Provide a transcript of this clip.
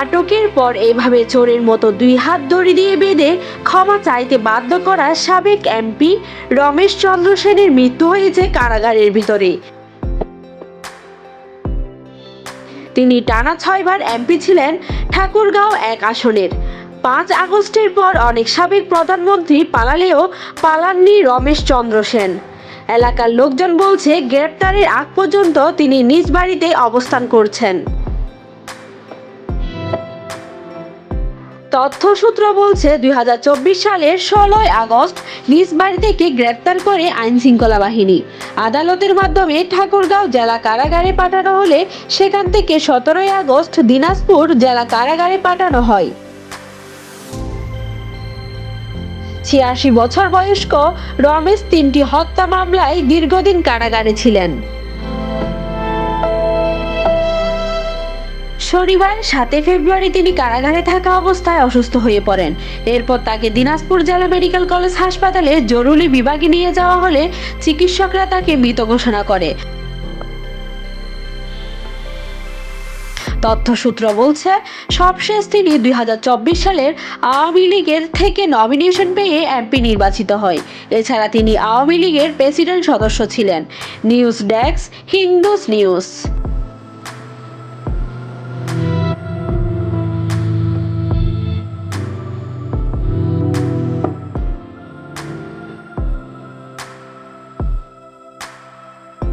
আটকের পর এভাবে চোরের মতো দুই হাত দড়ি দিয়ে বেঁধে ক্ষমা চাইতে বাধ্য করা সাবেক এমপি রমেশ চন্দ্র সেনের মৃত্যু হয়েছে কারাগারের ভিতরে। তিনি টানা ছয়বার এমপি ছিলেন ঠাকুরগাঁও এক আসনের। পাঁচ আগস্টের পর অনেক সাবেক প্রধানমন্ত্রী পালালেও পালাননি রমেশ চন্দ্র সেন। এলাকার লোকজন বলছে, গ্রেপ্তারের আগ পর্যন্ত তিনি নিজ বাড়িতে অবস্থান করছেন। তথ্যসূত্র বলছে দু হাজার চব্বিশ সালের ষোলোই আগস্ট নিজ বাড়ি থেকে গ্রেপ্তার করে আইন শৃঙ্খলা বাহিনী। আদালতের মাধ্যমে ঠাকুরগাঁও জেলা কারাগারে পাঠানো হলে সেখান থেকে সতেরোই আগস্ট দিনাজপুর জেলা কারাগারে পাঠানো হয়। ছিয়াশি বছর বয়স্ক রমেশ তিনটি হত্যা মামলায় দীর্ঘদিন কারাগারে ছিলেন। শনিবার সাতই ফেব্রুয়ারি তিনি কারাগারে থাকা অবস্থায় অসুস্থ হয়ে পড়েন। এরপর তাকে দিনাজপুর জেলা মেডিকেল কলেজ হাসপাতালে জরুরি বিভাগে নিয়ে যাওয়া হলে চিকিৎসকরা তাকে মৃত ঘোষণা করে। তথ্যসূত্র বলছে, সবশেষ তিনি দুই চব্বিশ সালের আওয়ামী লীগের থেকে নমিনেশন পেয়ে এমপি নির্বাচিত হয়। এছাড়া তিনি আওয়ামী লীগের প্রেসিডেন্ট সদস্য ছিলেন। News desk Hindus news